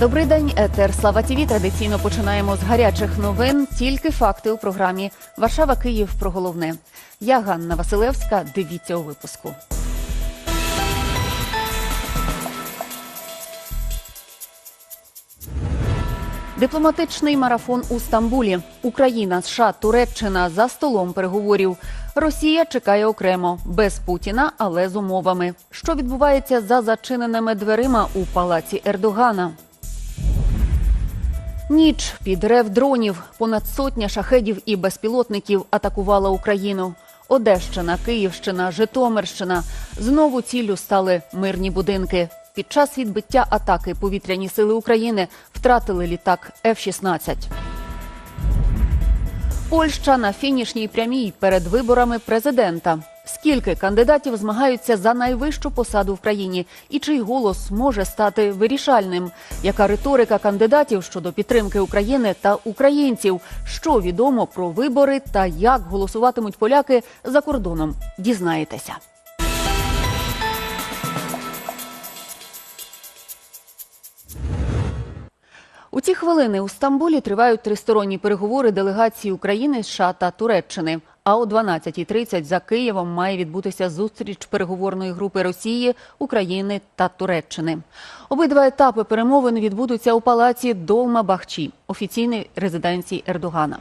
Добрий день, етер Слава Тіві. Традиційно починаємо з гарячих новин. Тільки факти у програмі Варшава Київ про головне. Я Ганна Василевська. Дивіться у випуску. Дипломатичний марафон у Стамбулі. Україна, США, Туреччина за столом переговорів. Росія чекає окремо без Путіна, але з умовами. Що відбувається за зачиненими дверима у палаці Ердогана? Ніч під рев дронів. Понад сотня шахедів і безпілотників атакувала Україну. Одещина, Київщина, Житомирщина. Знову ціллю стали мирні будинки. Під час відбиття атаки повітряні сили України втратили літак F-16. Польща на фінішній прямій перед виборами президента. Скільки кандидатів змагаються за найвищу посаду в країні, і чий голос може стати вирішальним? Яка риторика кандидатів щодо підтримки України та українців? Що відомо про вибори та як голосуватимуть поляки за кордоном? Дізнаєтеся. У ці хвилини у Стамбулі тривають тристоронні переговори делегації України, США та Туреччини. А о 12.30 за Києвом має відбутися зустріч переговорної групи Росії, України та Туреччини. Обидва етапи перемовин відбудуться у палаці Долма Бахчі, офіційній резиденції Ердогана.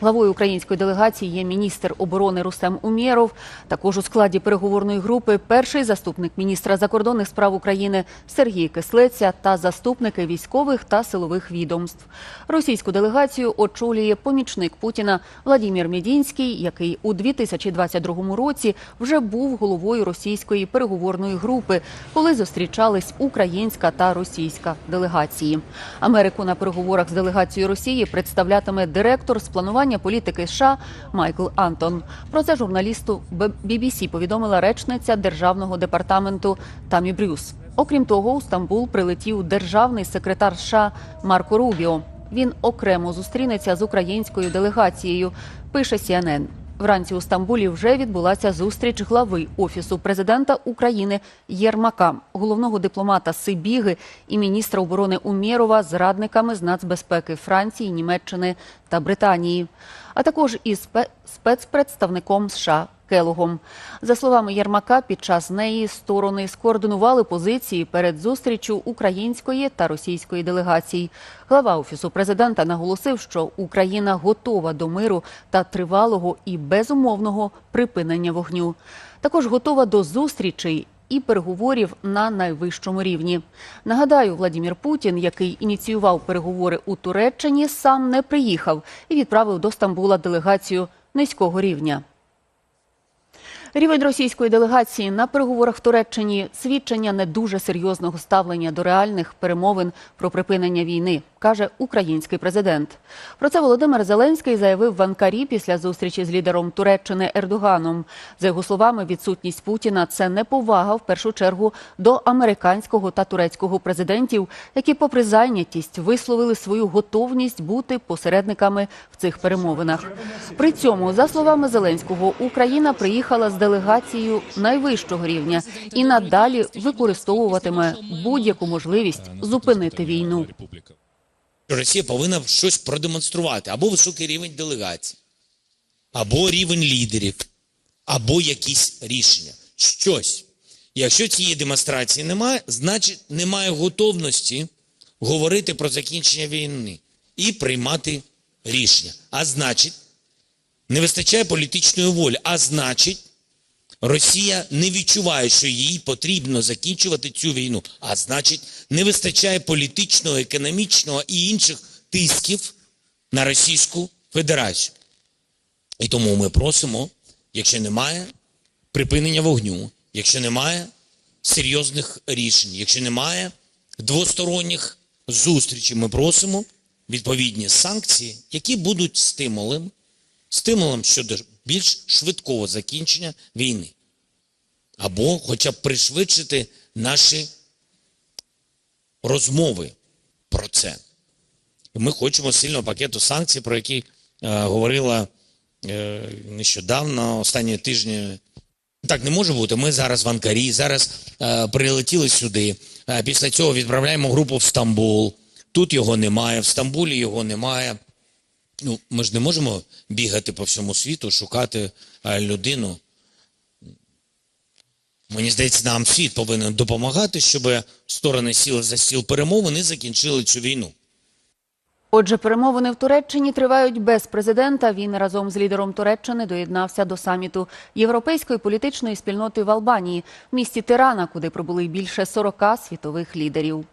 Главою української делегації є міністр оборони Рустем Умєров. Також у складі переговорної групи перший заступник міністра закордонних справ України Сергій Кислеця та заступники військових та силових відомств. Російську делегацію очолює помічник Путіна Владімір Медінський, який у 2022 році вже був головою російської переговорної групи, коли зустрічались українська та російська делегації. Америку на переговорах з делегацією Росії представлятиме директор з планування політики США Майкл Антон. Про це журналісту BBC повідомила речниця державного департаменту Тамі Брюс. Окрім того, у Стамбул прилетів державний секретар США Марко Рубіо. Він окремо зустрінеться з українською делегацією. Пише CNN. Вранці у Стамбулі вже відбулася зустріч глави офісу президента України Єрмака, головного дипломата Сибіги і міністра оборони Умєрова з радниками з нацбезпеки Франції, Німеччини та Британії, а також із спе- спецпредставником США Келогом. За словами Єрмака, під час неї сторони скоординували позиції перед зустрічю української та російської делегацій. Глава офісу президента наголосив, що Україна готова до миру та тривалого і безумовного припинення вогню. Також готова до зустрічей. І переговорів на найвищому рівні. Нагадаю, Владімір Путін, який ініціював переговори у Туреччині, сам не приїхав і відправив до Стамбула делегацію низького рівня. Рівень російської делегації на переговорах в Туреччині свідчення не дуже серйозного ставлення до реальних перемовин про припинення війни, каже український президент. Про це Володимир Зеленський заявив в Анкарі після зустрічі з лідером Туреччини Ердоганом. За його словами, відсутність Путіна це неповага в першу чергу до американського та турецького президентів, які, попри зайнятість, висловили свою готовність бути посередниками в цих перемовинах. При цьому, за словами Зеленського, Україна приїхала з делегацією найвищого рівня і надалі використовуватиме будь-яку можливість зупинити війну. Росія повинна щось продемонструвати або високий рівень делегацій, або рівень лідерів, або якісь рішення. Щось. Якщо цієї демонстрації немає, значить немає готовності говорити про закінчення війни і приймати рішення. А значить, не вистачає політичної волі. А значить, Росія не відчуває, що їй потрібно закінчувати цю війну. А значить, не вистачає політичного, економічного і інших тисків на Російську Федерацію. І тому ми просимо, якщо немає припинення вогню, якщо немає серйозних рішень, якщо немає двосторонніх зустрічей, ми просимо відповідні санкції, які будуть стимулем, стимулом щодо більш швидкого закінчення війни. Або хоча б пришвидшити наші розмови про це. Ми хочемо сильного пакету санкцій, про які е, говорила е, нещодавно, останні тижні. Так не може бути. Ми зараз в Анкарі, зараз е, прилетіли сюди. Е, після цього відправляємо групу в Стамбул. Тут його немає, в Стамбулі його немає. Ну, ми ж не можемо бігати по всьому світу, шукати людину. Мені здається, нам світ повинен допомагати, щоб сторони сіли за стіл перемовин і закінчили цю війну. Отже, перемовини в Туреччині тривають без президента. Він разом з лідером Туреччини доєднався до саміту європейської політичної спільноти в Албанії, в місті Тирана, куди прибули більше 40 світових лідерів.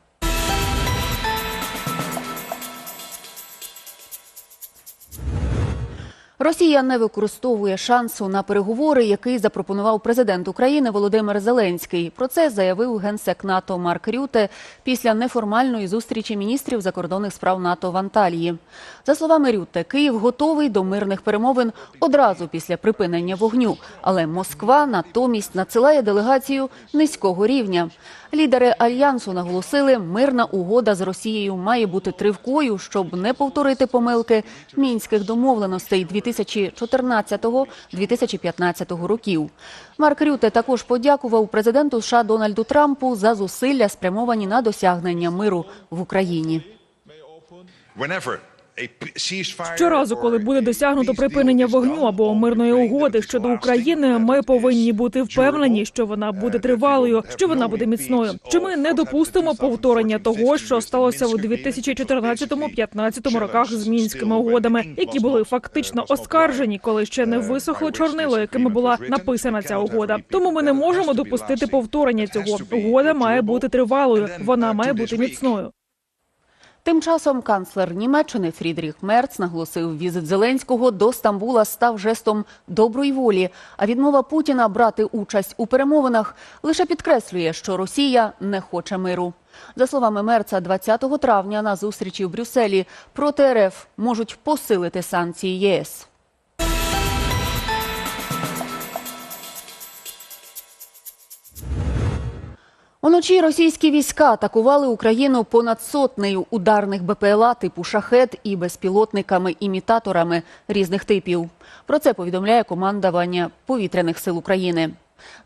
Росія не використовує шансу на переговори, який запропонував президент України Володимир Зеленський. Про це заявив генсек НАТО Марк Рюте після неформальної зустрічі міністрів закордонних справ НАТО в Анталії. За словами Рюте, Київ готовий до мирних перемовин одразу після припинення вогню, але Москва натомість надсилає делегацію низького рівня. Лідери альянсу наголосили, мирна угода з Росією має бути тривкою, щоб не повторити помилки мінських домовленостей 2014-2015 років. Марк Рюте також подякував президенту США Дональду Трампу за зусилля, спрямовані на досягнення миру в Україні. Щоразу, коли буде досягнуто припинення вогню або мирної угоди щодо України, ми повинні бути впевнені, що вона буде тривалою, що вона буде міцною. Що ми не допустимо повторення того, що сталося у 2014-15 роках з мінськими угодами, які були фактично оскаржені, коли ще не висохло чорнило, якими була написана ця угода. Тому ми не можемо допустити повторення цього. Угода має бути тривалою, вона має бути міцною. Тим часом канцлер Німеччини Фрідріх Мерц наголосив, візит Зеленського до Стамбула став жестом доброї волі. А відмова Путіна брати участь у перемовинах лише підкреслює, що Росія не хоче миру. За словами Мерца, 20 травня на зустрічі в Брюсселі проти РФ можуть посилити санкції ЄС. Уночі російські війська атакували Україну понад сотнею ударних БПЛА типу шахет і безпілотниками-імітаторами різних типів. Про це повідомляє командування повітряних сил України.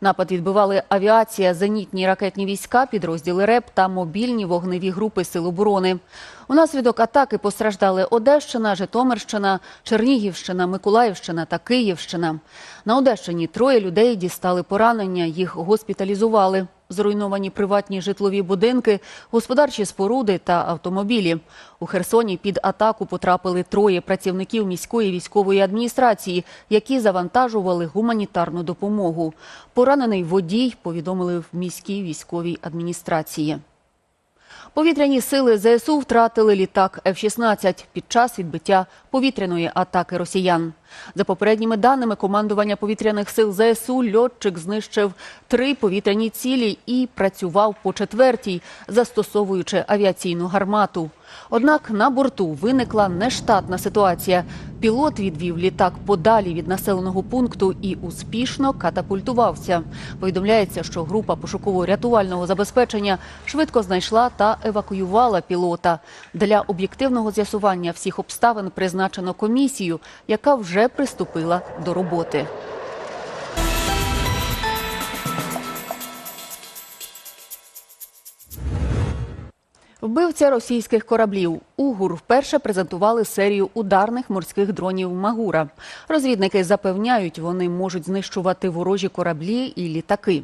Напад відбивали авіація, зенітні ракетні війська, підрозділи РЕП та мобільні вогневі групи Сил оборони. Унаслідок атаки постраждали Одещина, Житомирщина, Чернігівщина, Миколаївщина та Київщина. На Одещині троє людей дістали поранення, їх госпіталізували. Зруйновані приватні житлові будинки, господарчі споруди та автомобілі. У Херсоні під атаку потрапили троє працівників міської військової адміністрації, які завантажували гуманітарну допомогу. Поранений водій повідомили в міській військовій адміністрації. Повітряні сили ЗСУ втратили літак F-16 під час відбиття повітряної атаки росіян. За попередніми даними командування повітряних сил ЗСУ, льотчик знищив три повітряні цілі і працював по четвертій, застосовуючи авіаційну гармату. Однак на борту виникла нештатна ситуація. Пілот відвів літак подалі від населеного пункту і успішно катапультувався. Повідомляється, що група пошуково-рятувального забезпечення швидко знайшла та евакуювала пілота. Для об'єктивного з'ясування всіх обставин призначено комісію, яка вже приступила до роботи. Вбивця російських кораблів УГУР вперше презентували серію ударних морських дронів Магура. Розвідники запевняють, вони можуть знищувати ворожі кораблі і літаки.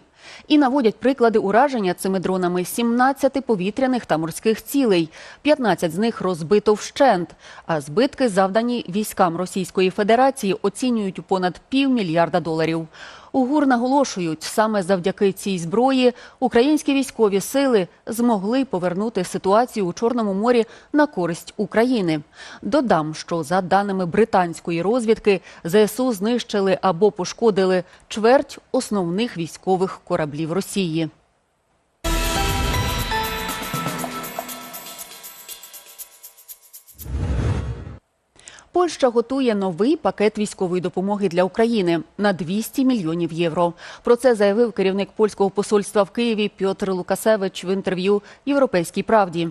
І наводять приклади ураження цими дронами 17 повітряних та морських цілей. 15 з них розбито вщент. А збитки, завдані військам Російської Федерації, оцінюють у понад півмільярда доларів. УГУР наголошують, саме завдяки цій зброї українські військові сили змогли повернути ситуацію у Чорному морі на користь України. Додам, що за даними британської розвідки, ЗСУ знищили або пошкодили чверть основних військових кораблів Росії. Польща готує новий пакет військової допомоги для України на 200 мільйонів євро. Про це заявив керівник польського посольства в Києві Пьотр Лукасевич в інтерв'ю Європейській правді.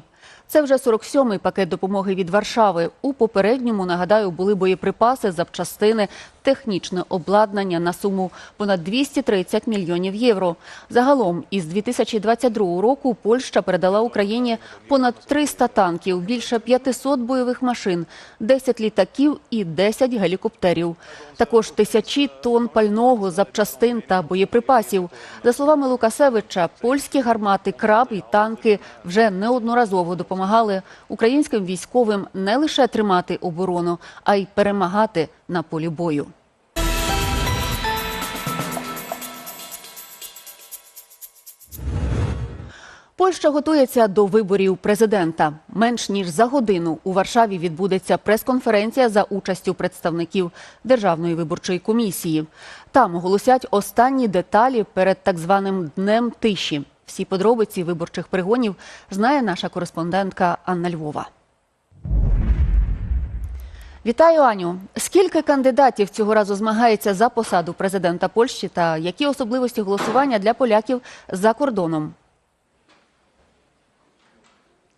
Це вже 47-й пакет допомоги від Варшави. У попередньому, нагадаю, були боєприпаси, запчастини, технічне обладнання на суму понад 230 мільйонів євро. Загалом із 2022 року Польща передала Україні понад 300 танків, більше 500 бойових машин, 10 літаків і 10 гелікоптерів. Також тисячі тонн пального, запчастин та боєприпасів. За словами Лукасевича, польські гармати, краб і танки вже неодноразово допомагали українським військовим не лише тримати оборону, а й перемагати на полі бою. Польща готується до виборів президента. Менш ніж за годину у Варшаві відбудеться прес-конференція за участю представників Державної виборчої комісії. Там оголосять останні деталі перед так званим днем тиші. Всі подробиці виборчих пригонів знає наша кореспондентка Анна Львова. Вітаю, Аню. Скільки кандидатів цього разу змагається за посаду президента Польщі та які особливості голосування для поляків за кордоном?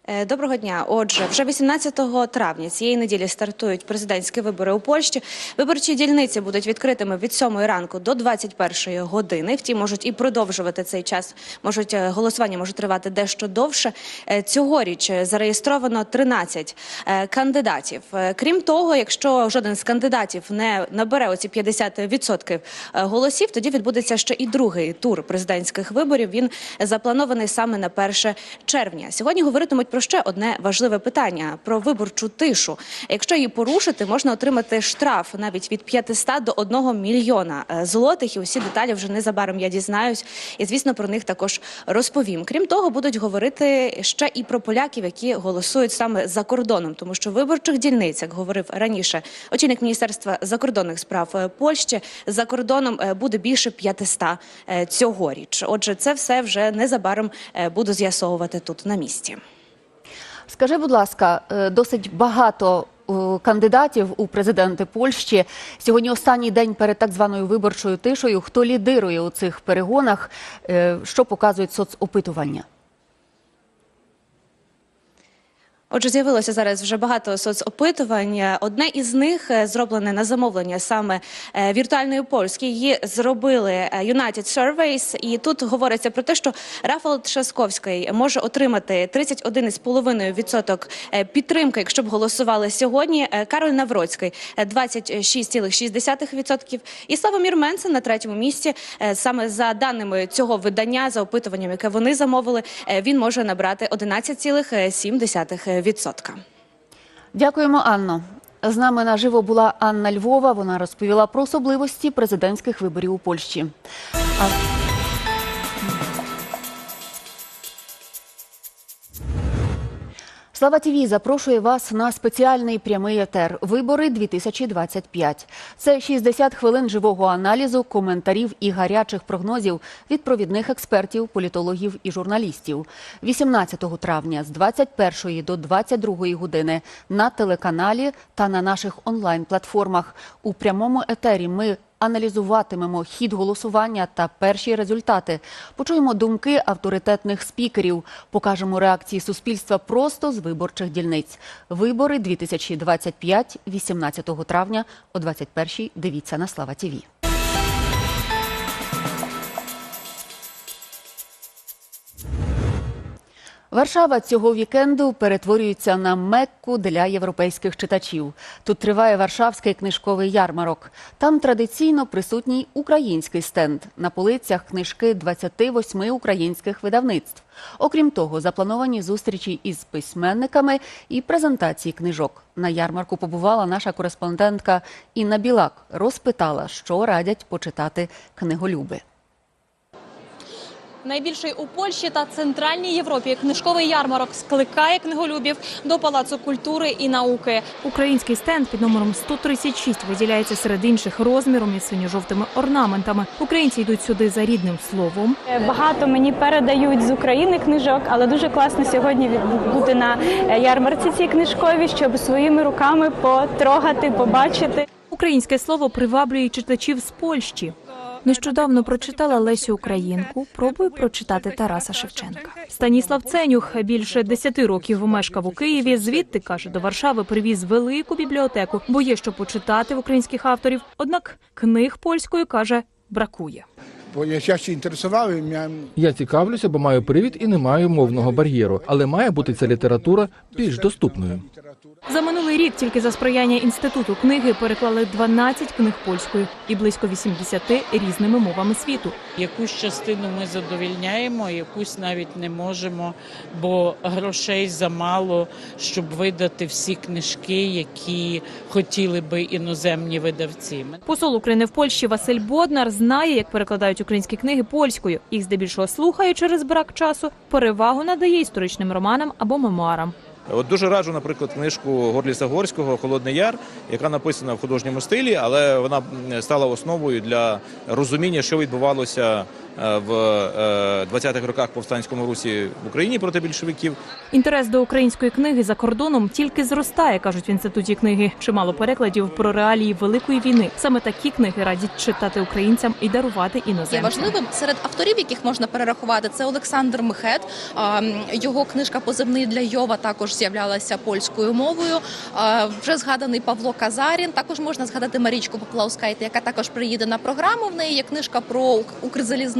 Е, Доброго дня. Отже, вже 18 травня цієї неділі стартують президентські вибори у Польщі. Виборчі дільниці будуть відкритими від 7 ранку до 21 години. Втім, можуть і продовжувати цей час. Можуть е, голосування може тривати дещо довше. Е, Цьогоріч зареєстровано 13 е, кандидатів. Крім того, якщо жоден з кандидатів не набере оці 50% е, голосів, тоді відбудеться ще і другий тур президентських виборів. Він запланований саме на 1 червня. Сьогодні говоритимуть про ще одне важливе питання про виборчу тишу. Якщо її порушити, можна отримати штраф навіть від 500 до 1 мільйона е, злотих. І усі деталі вже незабаром я дізнаюсь. І звісно про них також розповім. Крім того, будуть говорити ще і про поляків, які голосують саме за кордоном, тому що виборчих дільниць, як говорив раніше, очільник міністерства закордонних справ е, Польщі за кордоном е, буде більше 500 е, цьогоріч. Отже, це все вже незабаром буду з'ясовувати тут на місці. Скажи, будь ласка, е, досить багато е, кандидатів у президенти Польщі. Сьогодні останній день перед так званою виборчою тишою. Хто лідирує у цих перегонах? Е, Що показують соцопитування? Отже, з'явилося зараз вже багато соцопитувань. Одне із них е, зроблене на замовлення саме е, віртуальної польськи. Її зробили е, United Surveys. І тут говориться про те, що Рафал Трашковський може отримати 31,5% е, підтримки, якщо б голосували сьогодні. Е, Кароль Навроцький е, 26,6%. І Славомір Менсен на третьому місці. Е, Саме за даними цього видання, за опитуванням, яке вони замовили, е, він може набрати 11,7%. Дякуємо, Анно. З нами наживо була Анна Львова. Вона розповіла про особливості президентських виборів у Польщі. Слава ТІВІ запрошує вас на спеціальний прямий етер Вибори 2025. Це 60 хвилин живого аналізу, коментарів і гарячих прогнозів від провідних експертів, політологів і журналістів. 18 травня з 21 до 22 години на телеканалі та на наших онлайн-платформах. У прямому етері ми аналізуватимемо хід голосування та перші результати. Почуємо думки авторитетних спікерів. Покажемо реакції суспільства просто з виборчих дільниць. Вибори 2025 18 травня о 21 Дивіться на Слава ТІВІ. Варшава цього вікенду перетворюється на мекку для європейських читачів. Тут триває Варшавський книжковий ярмарок. Там традиційно присутній український стенд. На полицях книжки 28 українських видавництв. Окрім того, заплановані зустрічі із письменниками і презентації книжок. На ярмарку побувала наша кореспондентка Інна Білак. Розпитала, що радять почитати книголюби. Найбільший у Польщі та центральній Європі книжковий ярмарок скликає книголюбів до Палацу культури і науки. Український стенд під номером 136 виділяється серед інших розміром і синьо-жовтими орнаментами. Українці йдуть сюди за рідним словом. Багато мені передають з України книжок, але дуже класно сьогодні бути на е, ярмарці цій книжковій, щоб своїми руками потрогати, побачити. Українське слово приваблює читачів з Польщі. Нещодавно прочитала Лесю Українку. Пробую прочитати Тараса Шевченка. Станіслав Ценюх більше 10 років мешкав у Києві. Звідти каже, до Варшави привіз велику бібліотеку, бо є що почитати в українських авторів. Однак книг польською каже бракує. Ja się interesowałem, miałem Я цікавлюся, бо маю привід і не маю мовного бар'єру, але має бути ця література більш доступною. За минулий рік тільки за сприяння інституту книги переклали 12 книг польською і близько 80 різними мовами світу. Якусь частину ми задовільняємо, якусь навіть не можемо, бо грошей замало, щоб видати всі книжки, які хотіли би іноземні видавці. Посол України в Польщі Василь Боднар знає, як перекладають українські книги польською. Їх здебільшого слухає через брак часу. Перевагу надає історичним романам або мемуарам. От дуже раджу, наприклад, книжку Горліса Горського Холодний Яр, яка написана в художньому стилі, але вона стала основою для розуміння, що відбувалося в е, 20-х роках повстанському русі в Україні проти більшовиків. Інтерес до української книги за кордоном тільки зростає, кажуть в інституті книги. Чимало перекладів про реалії великої війни. Саме такі книги радять читати українцям і дарувати Є важливим серед авторів, яких можна перерахувати, це Олександр Мехет. А, Його книжка Позивний для Йова також з'являлася польською мовою. Вже згаданий Павло Казарін. Також можна згадати Марічку Поплавскайте, яка також приїде на програму. В неї є книжка про Ук-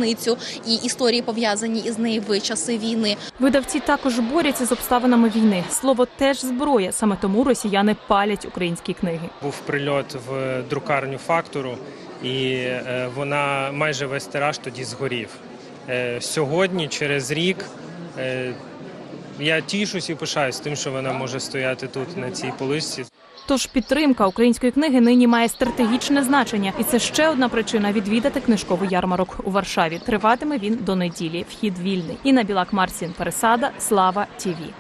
Укрзалізницю і історії пов'язані із нею в часи війни. Видавці також борються з обставинами війни. Слово теж зброя. Саме тому росіяни палять українські книги. Був прильот в друкарню фактору, і е, вона майже весь тираж тоді згорів. Е, Сьогодні, через рік, е, я тішусь і пишаюсь тим, що вона може стояти тут на цій поличці. Тож підтримка української книги нині має стратегічне значення, і це ще одна причина відвідати книжковий ярмарок у Варшаві. Триватиме він до неділі. Вхід вільний. Інна Білак Марсін Пересада. Слава Тіві.